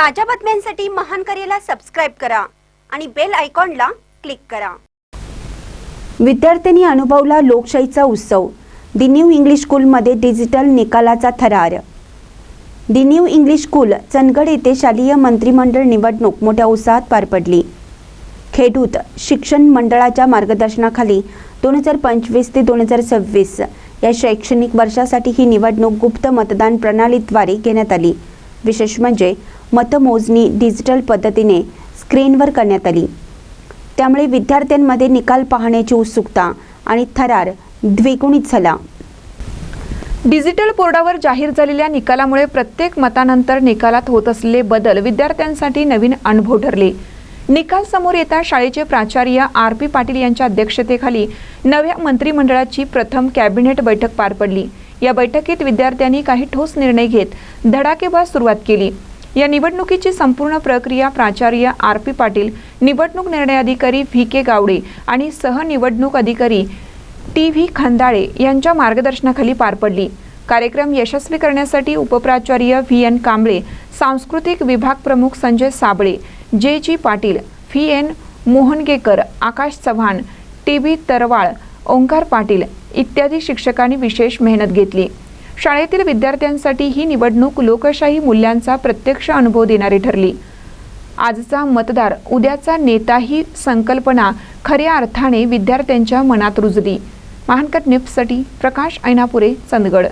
ताज्या बातम्यांसाठी महान करेला सबस्क्राईब करा आणि बेल आयकॉनला क्लिक करा. विद्यार्थ्यांनी अनुभवला लोकशाहीचा उत्सव. दि न्यू इंग्लिश स्कूलमध्ये डिजिटल निकालाचा थरार. दि न्यू इंग्लिश स्कूल चंदगड येथे शालेय मंत्रिमंडळ निवडणूक मोठ्या उत्साहात पार पडली. खेडूत शिक्षण मंडळाच्या मार्गदर्शनाखाली दोन हजार पंचवीस ते दोन हजार सव्वीस या शैक्षणिक वर्षासाठी ही निवडणूक गुप्त मतदान प्रणालीद्वारे घेण्यात आली. विशेष म्हणजे मतमोजणी डिजिटल पद्धतीने स्क्रीनवर करण्यात आली. त्यामुळे विद्यार्थ्यांमध्ये निकाल पाहण्याची उत्सुकता आणि थरार द्विगुणित झाला. डिजिटल बोर्डावर जाहीर झालेल्या निकालामुळे प्रत्येक मतानंतर निकालात होत असलेले बदल विद्यार्थ्यांसाठी नवीन अनुभव ठरले. निकाल समोर येता शाळेचे प्राचार्य आर पी पाटील यांच्या अध्यक्षतेखाली नव्या मंत्रिमंडळाची प्रथम कॅबिनेट बैठक पार पडली. या बैठकीत विद्यार्थ्यांनी काही ठोस निर्णय घेत धडाकेबाज सुरुवात केली. या निवडणुकीची संपूर्ण प्रक्रिया प्राचार्य आर पी पाटील निवडणूक निर्णय अधिकारी व्ही के गावडे आणि सहनिवडणूक अधिकारी टी व्ही खंदाळे यांच्या मार्गदर्शनाखाली पार पडली. कार्यक्रम यशस्वी करण्यासाठी उपप्राचार्य व्ही एन कांबळे सांस्कृतिक विभाग प्रमुख Sanjay Sable J G Patil V N Mohangekar Akash Chavan T V Tarwal Omkar Patil इत्यादी शिक्षकांनी विशेष मेहनत घेतली. शाळेतील विद्यार्थ्यांसाठी ही निवडणूक लोकशाही मूल्यांचा प्रत्यक्ष अनुभव देणारी ठरली. आजचा मतदार उद्याचा नेता ही संकल्पना खऱ्या अर्थाने विद्यार्थ्यांच्या मनात रुजली. महानकट न्यूजसाठी प्रकाश ऐनापुरे चंदगड.